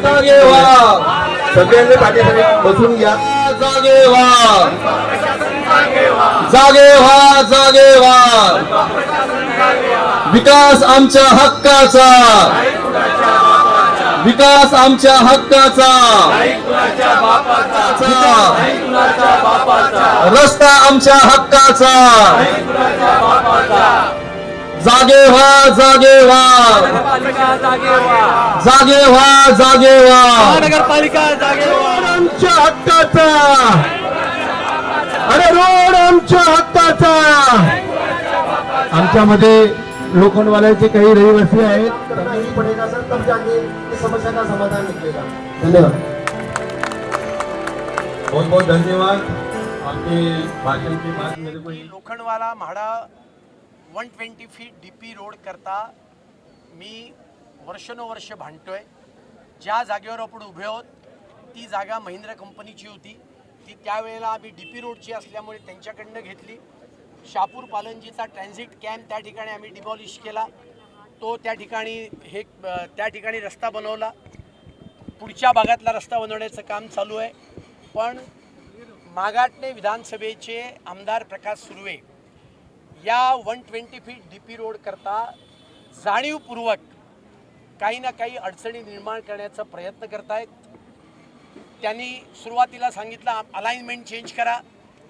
जागे व्हा. सगळ्यांनी पाठीसाठी बसून घ्या. जागे व्हा. जागे व्हा जागे व्हा. विकास आमच्या हक्काचा. विकास आमच्या हक्काचा. रस्ता आमच्या हक्काचा. जागे व्हा जागे व्हा जागे व्हा जागे व्हा नगरपालिका जागेवर आमच्या हक्काचा. अरे रोड आमच्या हक्काचा. आमच्यामध्ये लोखंडवाल्याचे काही रहिवासी आहेत. समस्या का समाधान निकलेगा धन्यवाद. बहुत बहुत धन्यवाद. आपके भाषण के बाद मेरे को Lokhandwala MHADA one twenty feet D P road करता मी वर्षानुवर्ष भांडतो आहे ज्या जागेवर आपण उभे आहोत ती जागा महिंद्रा कंपनीची होती. ती त्यावेळेला आम्ही डी पी रोडची असल्यामुळे त्यांच्याकडनं घेतली. शापूर पालनजीचा ट्रान्झिट कॅम्प त्या ठिकाणी आम्ही डिमॉलिश केला. तो त्या ठिकाणी हे त्या ठिकाणी रस्ता बनवला. पुढच्या भागातला रस्ता बनवण्याचं काम चालू आहे. पण मागाटणे विधानसभेचे आमदार प्रकाश सुर्वे या one twenty feet D P road करता जाणीवपूर्वक काही ना काही अडचणी निर्माण करण्याचा प्रयत्न करतायत. त्यांनी सुरुवातीला सांगितलं अलाइनमेंट चेंज करा.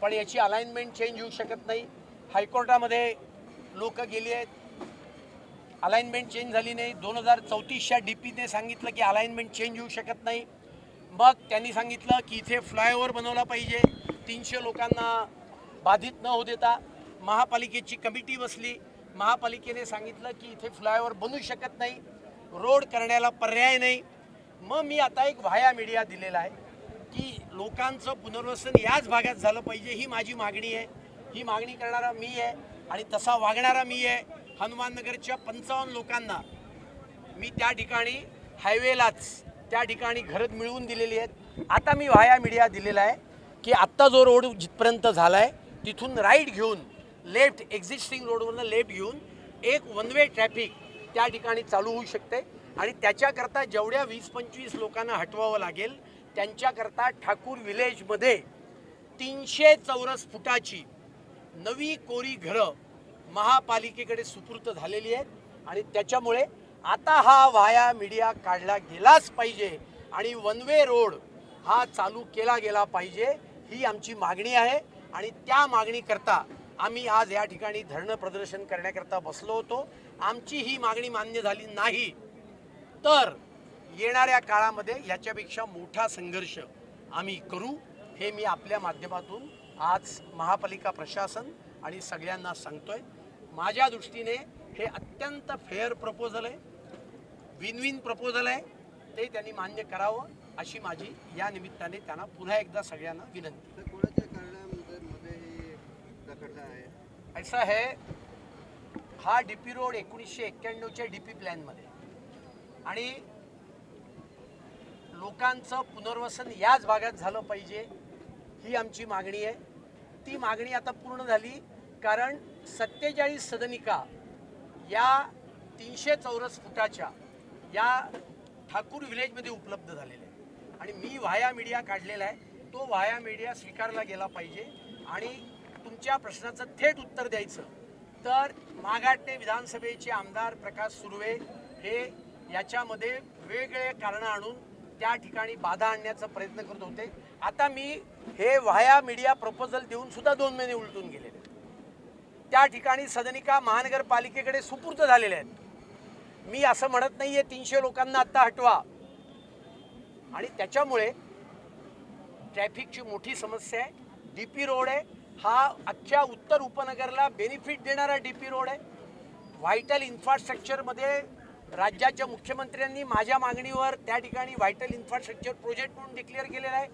पण याची अलाइनमेंट चेंज होऊ शकत नाही. हायकोर्टामध्ये लोक गेली आहेत. अलाइनमेंट चेंज झाली नाही. दोन हजार चौतीसच्या डी पीने सांगितलं की अलाइनमेंट चेंज होऊ शकत नाही. मग त्यांनी सांगितलं की इथे फ्लायओव्हर बनवला पाहिजे. तीनशे लोकांना बाधित न होऊ देता महापालिकेची कमिटी बसली. महापालिकेने सांगितलं की इथे फ्लायओव्हर बनू शकत नाही. रोड करण्याला पर्याय नाही. मग मी आता एक व्हाया मीडिया दिलेला आहे की लोकांचं पुनर्वसन याच भागात झालं पाहिजे ही माझी मागणी आहे. ही मागणी करणारा मी आहे आणि तसा वागणारा मी आहे. हनुमाननगरच्या पंचावन्न लोकांना मी त्या ठिकाणी हायवेलाच त्या ठिकाणी घरं मिळवून दिलेली आहेत. आता मी व्हाया मीडिया दिलेला आहे की आत्ता जो रोड जिथपर्यंत झाला आहे तिथून राईट घेऊन लेफ्ट एक्झिस्टिंग रोडवरनं लेफ्ट घेऊन एक वन वे ट्रॅफिक त्या ठिकाणी चालू होऊ शकते. आणि त्याच्याकरता जेवढ्या वीस पंचवीस लोकांना हटवावं लागेल त्यांच्याकरता ठाकूर विलेजमध्ये तीनशे चौरस फुटाची नवी कोरी घरं महापालिकेकडे सुपूर्त झालेली आहेत. आणि त्याच्यामुळे आता हा वाया मीडिया काढला गेलाच पाहिजे आणि वन वे रोड हा चालू केला गेला पाहिजे ही आमची मागणी आहे. आणि त्या मागणीकरता आम्ही आज या ठिकाणी धरणं प्रदर्शन करण्याकरता बसलो होतो. आमची ही मागणी मान्य झाली नाही. तर येणाऱ्या काळामध्ये याच्यापेक्षा मोठा संघर्ष आम्ही करू हे मी आपल्या माध्यमातून आज महापालिका प्रशासन आणि सगळ्यांना सांगतोय. माझ्या दृष्टीने हे अत्यंत फेअर प्रपोजल आहे. विन विन प्रपोजल आहे. ते त्यांनी मान्य करावं अशी माझी या निमित्ताने त्यांना पुन्हा एकदा सगळ्यांना विनंती तर कोणाच्या कारणामध्ये हे रखडला आहे ऐसा है हा डी पी रोड एकोणीसशे एक्क्याण्णवच्या डी पी प्लॅनमध्ये आणि लोकांचं पुनर्वसन याच भागात झालं पाहिजे ही आमची मागणी आहे. ती मागणी आता पूर्ण झाली कारण सत्तेचाळीस सदनिका या तीनशे चौरस फुटाच्या या ठाकूर विलेजमध्ये उपलब्ध झालेल्या आहे आणि मी व्हाया मीडिया काढलेला आहे. तो व्हाया मीडिया स्वीकारला गेला पाहिजे. आणि तुमच्या प्रश्नाचं थेट उत्तर द्यायचं. तर मागाटणे विधानसभेचे आमदार प्रकाश सुर्वे हे याच्यामध्ये वेगवेगळे कारणं आणून त्या ठिकाणी बाधा आणण्याचा प्रयत्न करत होते. आता मी हे व्हाया मीडिया प्रपोजल देऊन सुद्धा दोन महिने उलटून गेलेले. त्या ठिकाणी सदनिका महानगरपालिकेकडे सुपूर्त झालेल्या आहेत. मी असं म्हणत नाही आहे तीनशे लोकांना आत्ता हटवा. आणि त्याच्यामुळे ट्रॅफिकची मोठी समस्या आहे. डी पी रोड आहे. हा अख्ख्या उत्तर उपनगरला बेनिफिट देणारा डी पी रोड आहे. व्हायटल इन्फ्रास्ट्रक्चरमध्ये राज्याच्या मुख्यमंत्र्यांनी माझ्या मागणीवर त्या ठिकाणी व्हायटल इन्फ्रास्ट्रक्चर प्रोजेक्ट म्हणून डिक्लेअर केलेला आहे.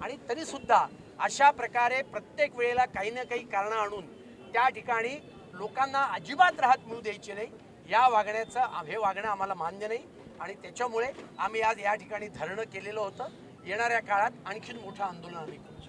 आणि तरीसुद्धा अशा प्रकारे प्रत्येक वेळेला काही ना काही कारणं आणून त्या ठिकाणी लोकांना अजिबात राहत मिळू द्यायची नाही. या वागण्याचं हे वागणं आम्हाला मान्य नाही. आणि त्याच्यामुळे आम्ही आज या ठिकाणी धरणं केलेलं होतं. येणाऱ्या काळात आणखीन मोठं आंदोलन आम्ही करू.